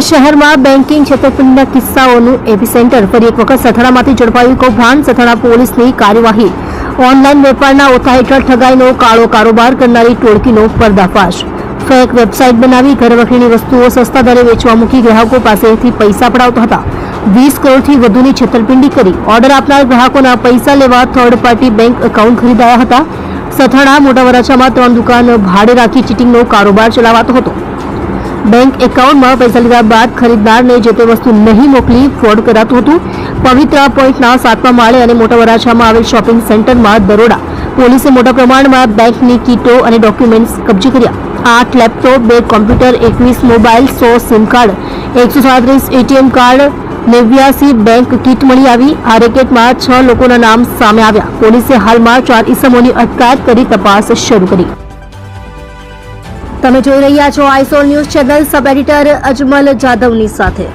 શહેરમાં banking છેતરપિંડીના કિસ્સાઓનું epicentre ફરી એક વખત સથાણામાંથી ઝડપાયું. કૌભાંડ સથાણા પોલીસની કાર્યવાહી. ઓનલાઈન વેપારના ઓથા હેઠળ ઠગાઈનો કાળો કારોબાર કરનારી ટોળકીનો પર્દાફાશ. ફેક વેબસાઇટ બનાવી ઘરવખરીની વસ્તુઓ સસ્તા દરે વેચવા મૂકી ગ્રાહકો પાસેથી પૈસા પડાવતા હતા. વીસ કરોડથી વધુની છેતરપિંડી કરી. ઓર્ડર આપનાર ગ્રાહકોના પૈસા લેવા થર્ડ પાર્ટી બેંક એકાઉન્ટ ખરીદાયા હતા. સથાણા મોટા વરાછામાં ત્રણ દુકાન ભાડે રાખી ચીટિંગનો કારોબાર ચલાવાતો હતો. બેંક એકાઉન્ટમાં પૈસા લીધા બાદ ખરીદદારને જે તે વસ્તુ નહીં મોકલી ફ્રોડ કરાતું હતું, પવિત્રા પોઈન્ટના સાતમા માળે અને મોટા વરાછામાં આવેલ શોપિંગ સેન્ટરમાં દરોડા. પોલીસે મોટા પ્રમાણમાં બેંકની કીટો અને ડોક્યુમેન્ટ્સ કબજે કર્યા. આઠ લેપટોપ, બે કોમ્પ્યુટર, એકવીસ મોબાઈલ, સો સિમ કાર્ડ. એકસો સાડત્રીસ એટીએમ કાર્ડ, નેવ્યાસી બેંક કીટ મળી આવી. આ રેકેટમાં છ લોકોના નામ સામે આવ્યા. પોલીસે હાલમાં ચાર ઇસમોની અટકાયત કરી તપાસ શરૂ કરી. તમે જોઈ રહ્યા છો આઈસોલ news channel sub editor Ajmal જાદવની સાથે.